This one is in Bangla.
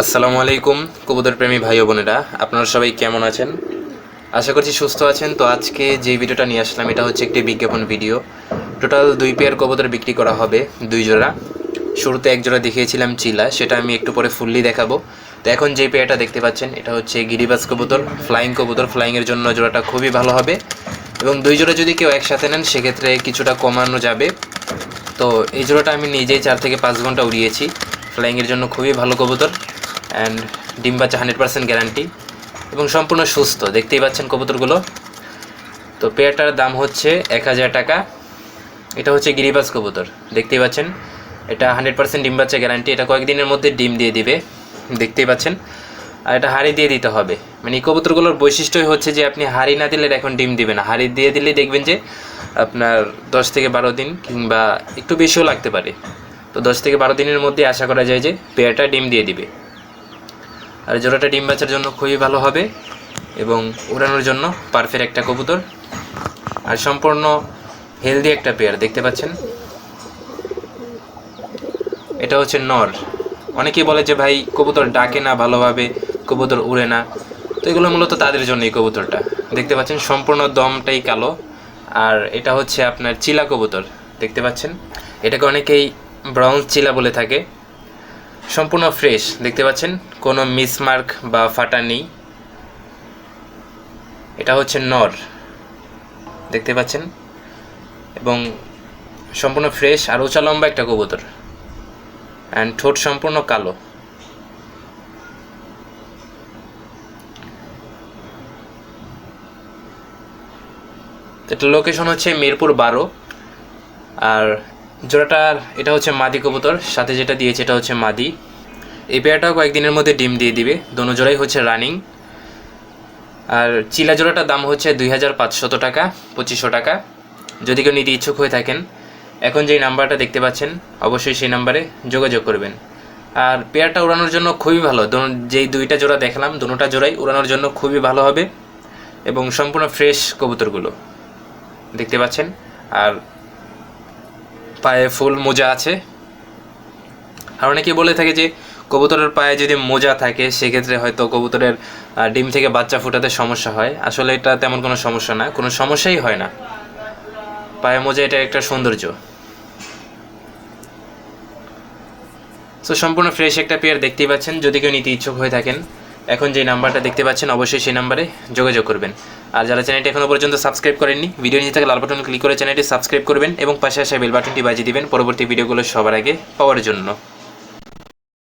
আসসালামু আলাইকুম, কবুতর প্রেমী ভাই বোনেরা। আপনারা সবাই কেমন আছেন? আশা করছি সুস্থ আছেন। তো আজকে যে ভিডিওটা নিয়ে আসলাম, এটা হচ্ছে একটি বিজ্ঞাপন ভিডিও। টোটাল দুই পেয়ার কবুতর বিক্রি করা হবে, দুই জোড়া। শুরুতে এক জোড়া দেখিয়েছিলাম চিলা, সেটা আমি একটু পরে ফুললি দেখাবো। তো এখন যে পেয়ারটা দেখতে পাচ্ছেন, এটা হচ্ছে গিরিবাজ কবুতর ফ্লাইং কবুতর। ফ্লাইংয়ের জন্য জোড়াটা খুবই ভালো হবে। এবং দুই জোড়া যদি কেউ একসাথে নেন, সেক্ষেত্রে কিছুটা কমানো যাবে। তো এই জোড়াটা আমি নিজেই চার থেকে পাঁচ ঘণ্টা উড়িয়েছি। ফ্লাইংয়ের জন্য খুবই ভালো কবুতর। অ্যান্ড ডিম বাচ্চা হান্ড্রেড পার্সেন্ট গ্যারান্টি এবং সম্পূর্ণ সুস্থ। দেখতেই পাচ্ছেন কবুতরগুলো। তো পেয়ারটার দাম হচ্ছে এক হাজার টাকা। এটা হচ্ছে গিরিবাজ কবুতর। দেখতেই পাচ্ছেন। এটা হান্ড্রেড পার্সেন্ট ডিম বাচ্চা গ্যারান্টি এটা কয়েকদিনের মধ্যে ডিম দিয়ে দিবে। দেখতেই পাচ্ছেন। আর এটা হাড়ি দিয়ে দিতে হবে। মানে এই কবুতরগুলোর বৈশিষ্ট্যই হচ্ছে যে আপনি হাড়ি না দিলে এখন ডিম দিবে না। হাড়ি দিয়ে দিলে দেখবেন যে আপনার দশ থেকে বারো দিন কিংবা একটু বেশিও লাগতে পারে। তো দশ থেকে বারো দিনের মধ্যে আশা করা যায় যে পেয়ারটা ডিম দিয়ে দিবে। আর জোড়াটা ডিম বাচ্চার জন্য খুবই ভালো হবে এবং উড়ানোর জন্য পারফেক্ট একটা কবুতর। আর সম্পূর্ণ হেলদি একটা পেয়ার, দেখতে পাচ্ছেন? এটা হচ্ছে নর। অনেকেই বলে যে, ভাই, কবুতর ডাকে না ভালোভাবে, কবুতর উড়ে না। তো এগুলো মূলত তাদের জন্য এই কবুতরটা। দেখতে পাচ্ছেন, সম্পূর্ণ দমটাই কালো। আর এটা হচ্ছে আপনার চিলা কবুতর। দেখতে পাচ্ছেন, এটাকে অনেকেই ব্রাউন চিলা বলে থাকে। সম্পূর্ণ ফ্রেশ। দেখতে পাচ্ছেন, কোনো মিসমার্ক বা ফাটা নেই। এটা হচ্ছে নর। দেখতে পাচ্ছেন, এবং সম্পূর্ণ ফ্রেশ আর উঁচা লম্বা একটা কবুতর। অ্যান্ড ঠোঁট সম্পূর্ণ কালো। এটা লোকেশন হচ্ছে মিরপুর বারো। আর জোড়াটার এটা হচ্ছে মাদি কবুতর, সাথে যেটা দিয়েছে এটা হচ্ছে মাদি। এই পেয়ারটাও কয়েকদিনের মধ্যে ডিম দিয়ে দিবে। দোনো জোড়াই হচ্ছে রানিং আর চিলা জোড়াটার দাম হচ্ছে দুই হাজার পাঁচশত টাকা, পঁচিশশো টাকা। যদি কেউ নিতে ইচ্ছুক হয়ে থাকেন এখন যেই নাম্বারটা দেখতে পাচ্ছেন, অবশ্যই সেই নাম্বারে যোগাযোগ করবেন। আর পেয়ারটা উড়ানোর জন্য খুবই ভালো। যেই দুইটা জোড়া দেখলাম, দুটোটা জোড়াই উড়ানোর জন্য খুবই ভালো হবে এবং সম্পূর্ণ ফ্রেশ কবুতরগুলো। দেখতে পাচ্ছেন? আর পায়ে ফুল মোজা আছে। আর অনেকে বলে থাকে যে, কবুতরের পায়ে যদি মোজা থাকে, সেক্ষেত্রে হয়তো কবুতরের ডিম থেকে বাচ্চা ফোটাতে সমস্যা হয়। আসলে এটা তেমন কোনো সমস্যা না, কোনো সমস্যাই হয় না। পায়ে মোজা এটা একটা সৌন্দর্য। তো সম্পূর্ণ ফ্রেশ একটা পেয়ার দেখতেই পাচ্ছেন। যদি কেউ নিতে ইচ্ছুক হয়ে থাকেন, এখন যে নাম্বারটা দেখতে পাচ্ছেন, অবশ্যই সেই নাম্বারে যোগাযোগ করবেন। আর যারা চ্যানেলটি এখনও পর্যন্ত সাবস্ক্রাইব করেননি ভিডিও নিচে থাকা লাল বাটন ক্লিক করে চ্যানেলটি সাবস্ক্রাইব করবেন এবং পাশে আসা বেল বাটনটি বাজিয়ে দিবেন পরবর্তী ভিডিওগুলো সবার আগে পাওয়ার জন্য।